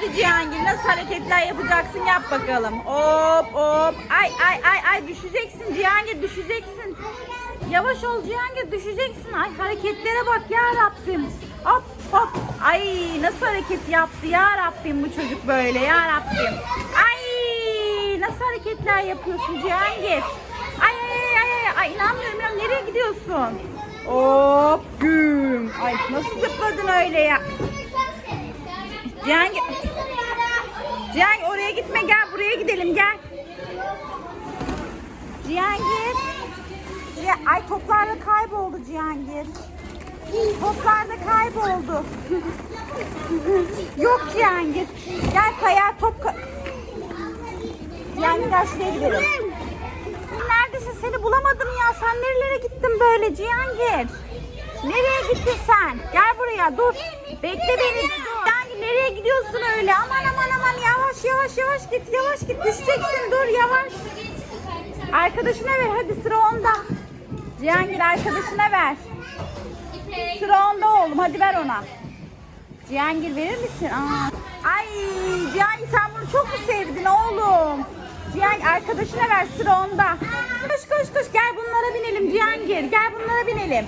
Hadi Cihangir nasıl hareketler yapacaksın yap bakalım. Hop hop. Ay ay ay ay düşeceksin Cihangir düşeceksin. Yavaş ol Cihangir düşeceksin. Ay hareketlere bak ya Rabbim. Hop hop. Ay nasıl hareket yaptı ya Rabbim bu çocuk böyle ya Rabbim. Ay nasıl hareketler yapıyorsun Cihangir? Ay ay ay ay ay inanmıyorum inanmıyorum. Nereye gidiyorsun? Hop güm. Ay nasıl zıpladın öyle ya? Cihangir oraya gitme gel buraya gidelim gel. Cihangir. Ay toplarda kayboldu Cihangir. Toplarda kayboldu. Yok Cihangir. Gel kaya top ka- Cihangir gel şuraya gidelim. Neredesin seni bulamadım ya. Sen nerelere gittin böyle Cihangir? Nereye gittin sen? Gel buraya dur. Bekle beni. Cihangir nereye gidiyorsun öyle? Aman aman aman yavaş yavaş yavaş git. Yavaş git düşeceksin dur yavaş. Arkadaşına ver hadi sıra onda. Cihangir arkadaşına ver. Sıra onda oğlum hadi ver ona. Cihangir verir misin? Aa. Ay Cihangir sen bunu çok mu sevdin oğlum? Cihangir arkadaşına ver sıra onda. Koş koş koş gel bunlara binelim Cihangir. Gel bunlara binelim.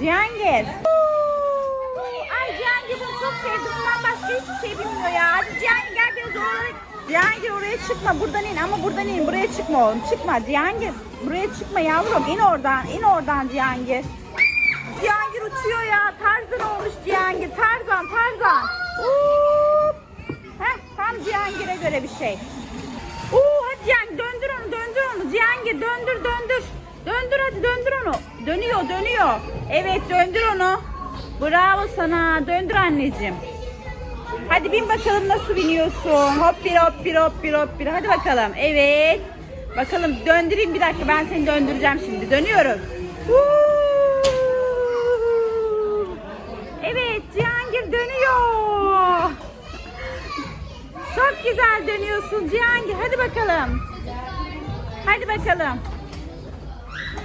Cihangir. Oo, Ay Cihangir bunu çok sevdi. Bundan başka hiçbir şey bilmiyor ya. Hadi Cihangir gel biraz oraya. Cihangir oraya çıkma. Buradan in ama buradan in. Buraya çıkma oğlum. Çıkma Cihangir. Buraya çıkma yavrum. İn oradan. in oradan Cihangir. Cihangir uçuyor ya. Tarzan olmuş Cihangir. Tarzan, Tarzan. Hop. Heh, tam Cihangir'e göre bir şey. Oo, hadi Cihangir döndür onu, döndür onu. Cihangir döndür, döndür. Döndür hadi döndür onu. Dönüyor, dönüyor. Evet döndür onu. Bravo sana. Döndür anneciğim. Hadi bin bakalım nasıl biniyorsun. Hop bir hop bir hop bir hop bir. Hadi bakalım. Evet. Bakalım döndüreyim bir dakika. Ben seni döndüreceğim şimdi. Dönüyoruz. Evet Cihangir dönüyor. Çok güzel dönüyorsun Cihangir. Hadi bakalım. Hadi bakalım.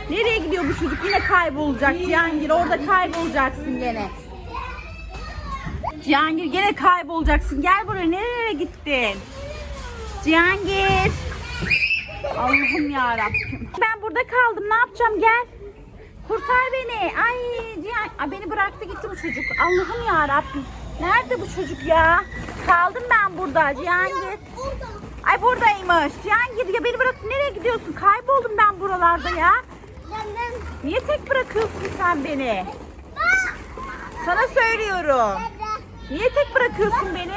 Nereye gidiyor bu çocuk? Yine kaybolacak Cihangir. Orada kaybolacaksın gene. Cihangir gene kaybolacaksın. Gel buraya. Nereye gittin? Cihangir. Allah'ım ya Rabbim. Ben burada kaldım. Ne yapacağım? Gel. Kurtar beni. Ay Cihan. Ay, beni bıraktı gitti bu çocuk. Allah'ım ya Rabbim. Nerede bu çocuk ya? Kaldım ben burada Cihangir. Ay buradaymış. Cihangir ya beni bırak. Nereye gidiyorsun? Kayboldum ben buralarda ya. Niye tek bırakıyorsun sen beni? Sana söylüyorum. Niye tek bırakıyorsun beni?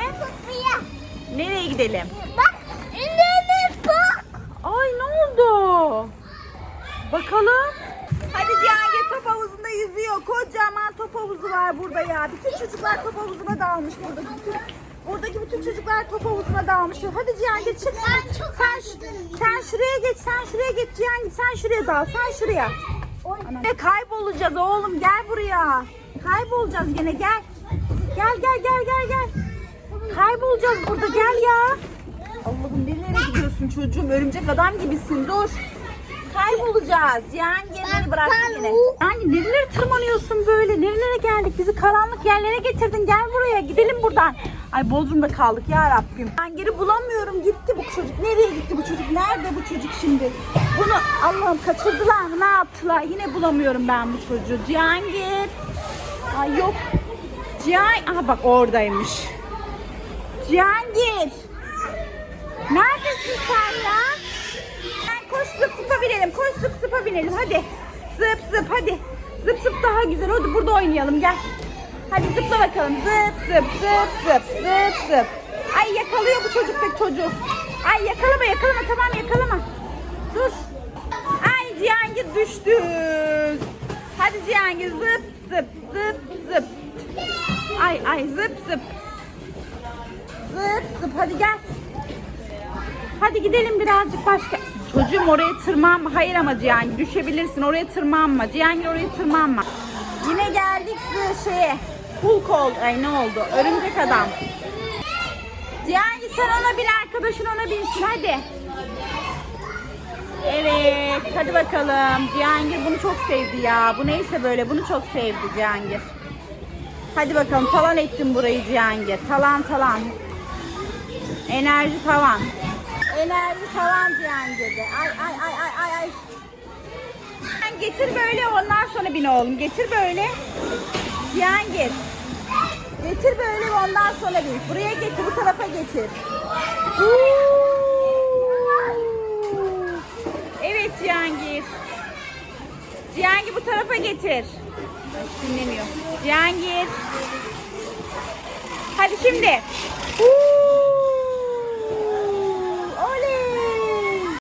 Nereye gidelim? Bak, bak. Ay ne oldu? Bakalım. Hadi Cihangir top havuzunda yüzüyor. Kocaman top havuzu var burada ya. Bütün çocuklar top havuzuna dalmış burada. Bütün, buradaki bütün çocuklar top havuzuna dalmışlar. Hadi Cihangir çık. Ben çok sen şuraya geç. Sen şuraya geç Cihangir. Sen şuraya dal. Sen şuraya. Ne kaybolacağız oğlum. Gel buraya. Kaybolacağız gene gel. Gel gel gel gel gel. Kaybolacağız burada gel ya. Allah'ım nereye gidiyorsun çocuğum? Örümcek adam gibisin dur. Kaybolacağız. Cihangir beni bıraktı ben yine. Yani nerelere tırmanıyorsun böyle? Nerelere geldik? Bizi karanlık yerlere getirdin. Gel buraya gidelim buradan. Ay Bodrum'da kaldık ya Rabbim. Cihangir'i bulamıyorum. Gitti bu çocuk. Nereye gitti bu çocuk? Nerede bu çocuk şimdi? Bunu Allah'ım kaçırdılar mı? Ne yaptılar? Yine bulamıyorum ben bu çocuğu. Cihangir. Ay yok. Cihangir. Aha bak oradaymış. Cihangir. Neredesin sen ya? Koş zıp zıpa binelim. Koş zıp zıpa binelim hadi. Zıp zıp hadi. Zıp zıp daha güzel. Hadi burada oynayalım gel. Hadi zıpla bakalım. Zıp zıp zıp zıp zıp zıp. Ay yakalıyor bu çocuktaki çocuğu. Ay yakalama yakalama tamam yakalama. Dur. Ay Cihangir düştü. Hadi Cihangir zıp zıp zıp zıp. Ay ay zıp zıp. Zıp zıp hadi gel. Hadi gidelim birazcık başka. Çocuğum oraya tırmanma. Hayır ama Cihangir düşebilirsin. Oraya tırmanma. Cihangir oraya tırmanma. Yine geldik şeye. Hulk oldu. Ay ne oldu? Örümcek adam. Cihangir sen ona bin arkadaşın ona binsin hadi. Evet hadi bakalım. Cihangir bunu çok sevdi ya. Bu neyse böyle bunu çok sevdi Cihangir. Hadi bakalım talan ettim burayı Cihangir. Talan talan. Enerji tavan. Enerji tavan Cihangir'de. Ay ay ay ay ay ay. Sen getir böyle ondan sonra bin oğlum. Getir böyle. Cihangir. Getir böyle ondan sonra bin. Buraya getir bu tarafa getir. Evet Cihangir. Cihangir bu tarafa getir. Dinlemiyor. Cihangir. Hadi şimdi. Huu.